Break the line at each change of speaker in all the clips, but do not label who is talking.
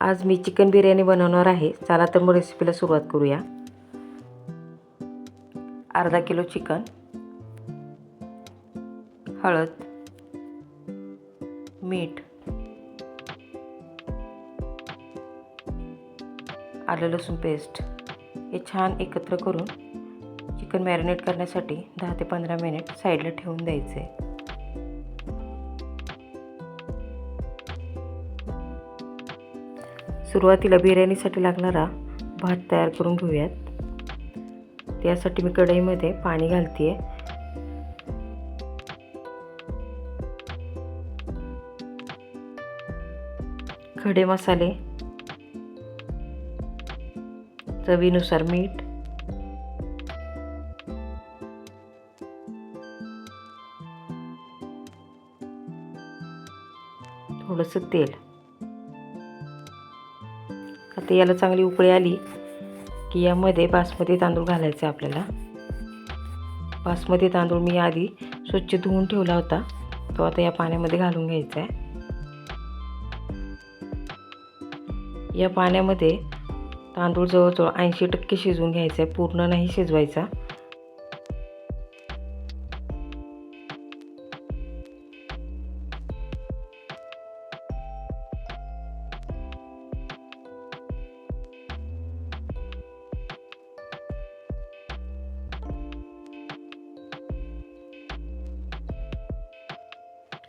आज मी चिकन बिर्याणी बनवणार आहे. चला तर मग रेसिपीला सुरुवात करूया. अर्धा किलो चिकन हळद मीठ आलं लसूण पेस्ट हे छान एकत्र करून चिकन मॅरिनेट करण्यासाठी दहा ते पंधरा मिनिट साईडला ठेवून द्यायचे सुरुवातीला बिर्याणीसाठी लागणारा भात तयार करून घेऊयात. त्यासाठी मी कढईमध्ये पाणी घालते आहे खडे मसाले चवीनुसार मीठ थोडंसं तेल. तर याला चांगली उकळी आली की यामध्ये बासमती तांदूळ घालायचे आपल्याला. बासमती तांदूळ मी आधी स्वच्छ धुवून ठेवला होता. तो आता या पाण्यामध्ये घालून घ्यायचा आहे. या पाण्यामध्ये तांदूळ जवळजवळ ऐंशी टक्के शिजवून घ्यायचा आहे. पूर्ण नाही शिजवायचा.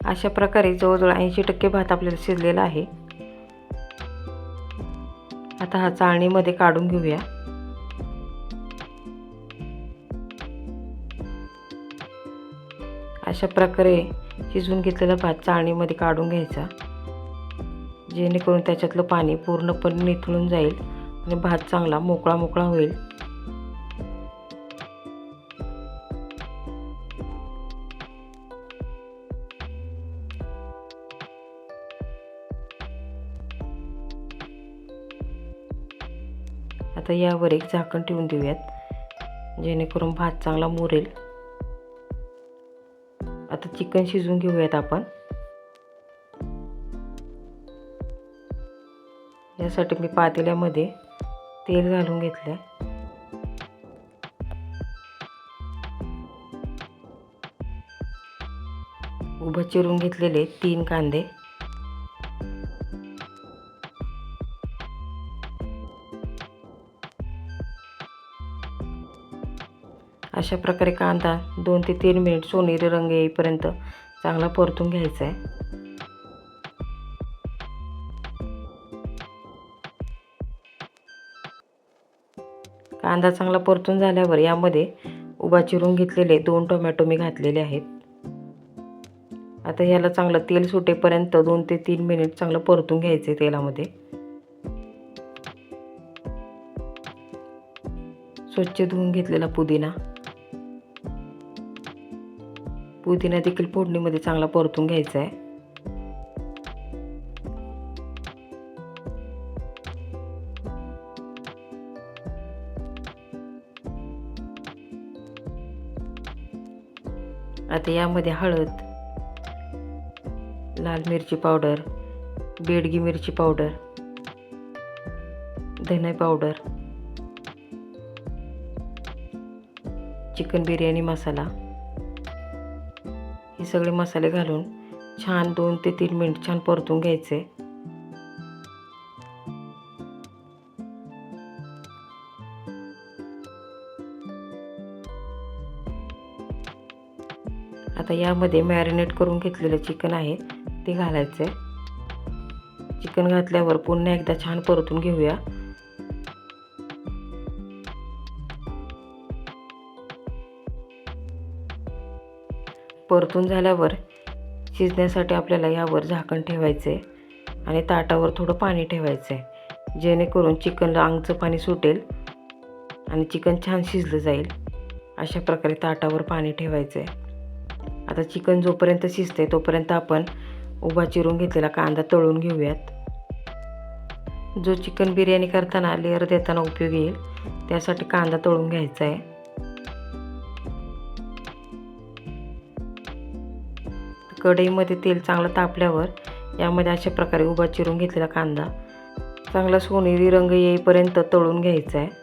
अशा प्रकारे जवळजवळ ऐंशी टक्के भात आपल्याला शिजलेला आहे. आता हा चाळणीमध्ये काढून घेऊया. अशा प्रकारे शिजवून घेतलेला भात चाळणीमध्ये काढून घ्यायचा. जेणेकरून त्याच्यातलं पाणी पूर्णपणे निथळून जाईल आणि भात चांगला मोकळा मोकळा होईल. आता यावर एक झाकण ठेवून देऊयात जेणेकरून भात चांगला मुरेल. आता चिकन शिजवून घेऊयात आपण. यासाठी मी पातेल्यामध्ये तेल घालून घेतलं उभं चिरून घेतलेले तीन कांदे. अशा प्रकारे कांदा दोन ते तीन मिनिट सोनेरी रंग येईपर्यंत चांगला परतून घ्यायचा आहे. कांदा चांगला परतून झाल्यावर यामध्ये उभा चिरून घेतलेले दोन टोमॅटो मी घातलेले आहेत. आता ह्याला चांगलं तेल सुटेपर्यंत दोन ते तीन मिनिट चांगलं परतून घ्यायचे तेलामध्ये. स्वच्छ धुवून घेतलेला पुदिना. पुदिना देखील फोडणीमध्ये चांगला परतून घ्यायचा आहे. आता यामध्ये हळद लाल मिरची पावडर बेडगी मिरची पावडर धने पावडर चिकन बिर्याणी मसाला हे सगळे मसाले घालून छान दोन ते तीन मिनिट छान परतून घ्यायचे. आता यामध्ये मॅरिनेट करून घेतलेलं चिकन आहे ते घालायचं आहे चिकन घातल्यावर पुन्हा एकदा छान परतून घेऊया. परतून झाल्यावर शिजण्यासाठी आपल्याला यावर झाकण ठेवायचं आहे आणि ताटावर थोडं पाणी ठेवायचं आहे जेणेकरून चिकनला अंगचं पाणी सुटेल आणि चिकन छान शिजलं जाईल. अशा प्रकारे ताटावर पाणी ठेवायचं आहे आता चिकन जोपर्यंत शिजते तोपर्यंत आपण उभा चिरून घेतलेला कांदा तळून घेऊयात. जो चिकन बिर्याणी करताना लेअर देताना उपयोग येईल त्यासाठी कांदा तळून घ्यायचा आहे कढईमध्ये तेल चांगलं तापल्यावर यामध्ये अशा प्रकारे उभा चिरून घेतलेला कांदा. चांगला सोनेरी रंग येईपर्यंत तळून घ्यायचा आहे.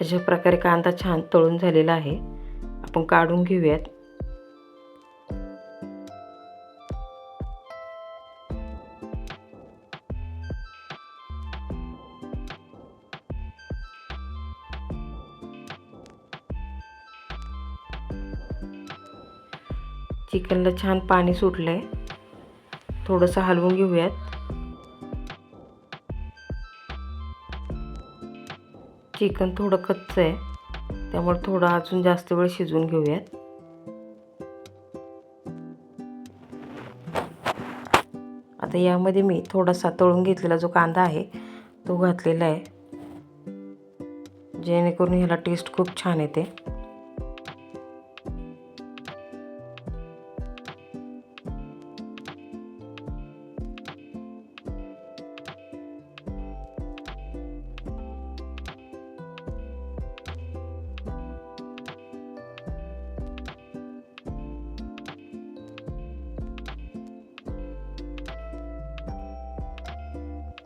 अशा प्रकारे कांदा छान तळून झालेला आहे. आपण काढून घेऊयात. चिकनला छान पाणी सुटलंय. थोडंसं हलवून घेऊयात. चिकन थोडं कच्चं आहे. त्यामुळे थोडं अजून जास्त वेळ शिजवून घेऊयात. आता यामध्ये मी थोडासा तळून घेतलेला जो कांदा आहे तो घातलेला आहे. जेणेकरून ह्याला टेस्ट खूप छान येते.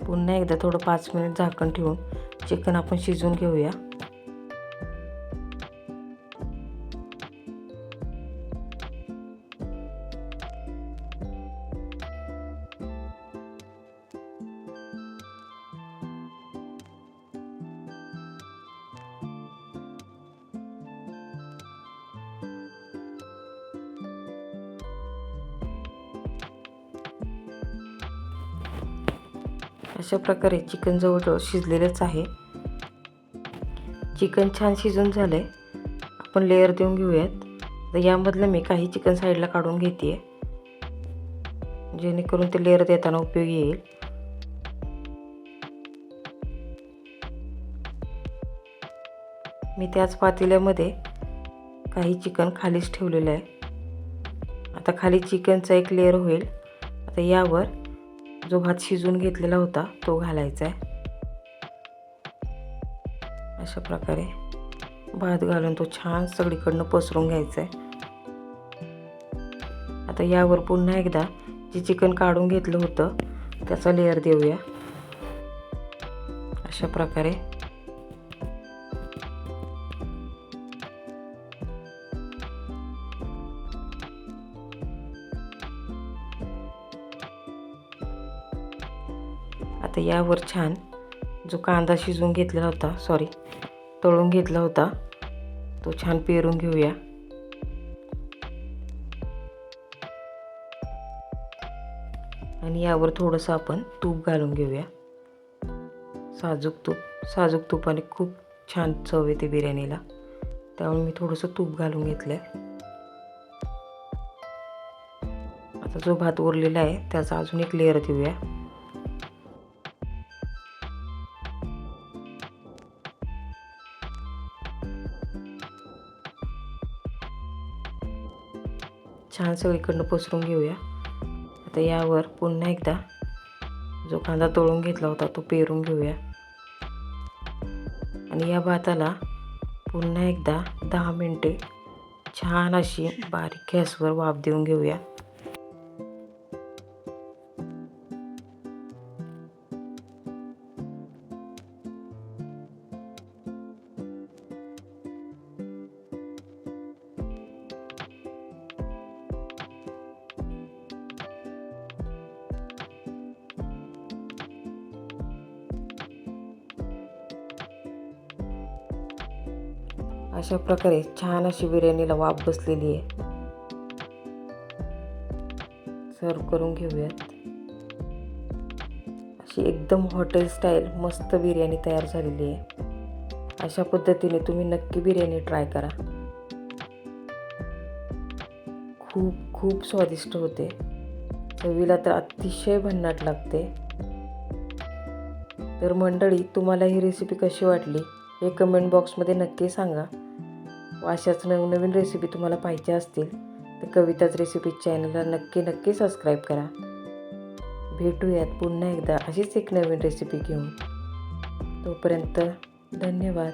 पुन्हा एकदा थोडं पाच मिनिट झाकण ठेवून चिकन आपण शिजवून घेऊया. अशा प्रकारे चिकन जवळजवळ शिजलेलंच आहे. चिकन छान शिजून झालं आहे आपण लेअर देऊन घेऊयात. तर यामधलं मी काही चिकन साईडला काढून घेते आहे जेणेकरून ते लेअर देताना उपयोगी येईल. मी त्याच पातेल्यामध्ये काही चिकन खालीच ठेवलेलं आहे. आता खाली चिकनचा एक लेअर होईल. आता यावर जो भात शिजून घेतलेला होता तो घालायचा आहे अशा प्रकारे भात घालून तो छान सगळीकडनं पसरून घ्यायचा आहे आता यावर पुन्हा एकदा जे चिकन काढून घेतलं होतं त्याचा लेअर देऊया. अशा प्रकारे आता यावर छान जो कांदा शिजवून घेतलेला होता सॉरी तळून घेतला होता तो छान पेरून घेऊया. आणि यावर थोडंसं आपण तूप घालून घेऊया. साजूक तूप साजूक तुपाने खूप छान चव येते बिर्याणीला. त्यामुळे मी थोडंसं तूप घालून घेतलं आहे आता जो भात उरलेला आहे त्याचा अजून एक लेअर देऊया. छान सगळीकडनं पसरून घेऊया. आता यावर पुन्हा एकदा जो कांदा तळून घेतला होता तो पेरून घेऊया. आणि या भाताला पुन्हा एकदा दहा मिनटे छान अशी बारीक गॅसवर वाफ देऊन घेऊया. अशा प्रकारे छान अशी बिर्याणीला वाफ बसलेली आहे. सर्व करून घेऊयात. अशी एकदम हॉटेल स्टाईल मस्त बिर्याणी तयार झालेली आहे. अशा पद्धतीने तुम्ही नक्की बिर्याणी ट्राय करा. खूप खूप स्वादिष्ट होते. चवीला तर अतिशय भन्नाट लागते. तर मंडळी तुम्हाला ही रेसिपी कशी वाटली हे कमेंट बॉक्समध्ये नक्की सांगा. व अशाच नवनवीन रेसिपी तुम्हाला पाहिजे असतील तर कविताच रेसिपी चॅनलला नक्की नक्की सबस्क्राईब करा. भेटूयात पुन्हा एकदा अशीच एक नवीन रेसिपी घेऊन. तोपर्यंत धन्यवाद.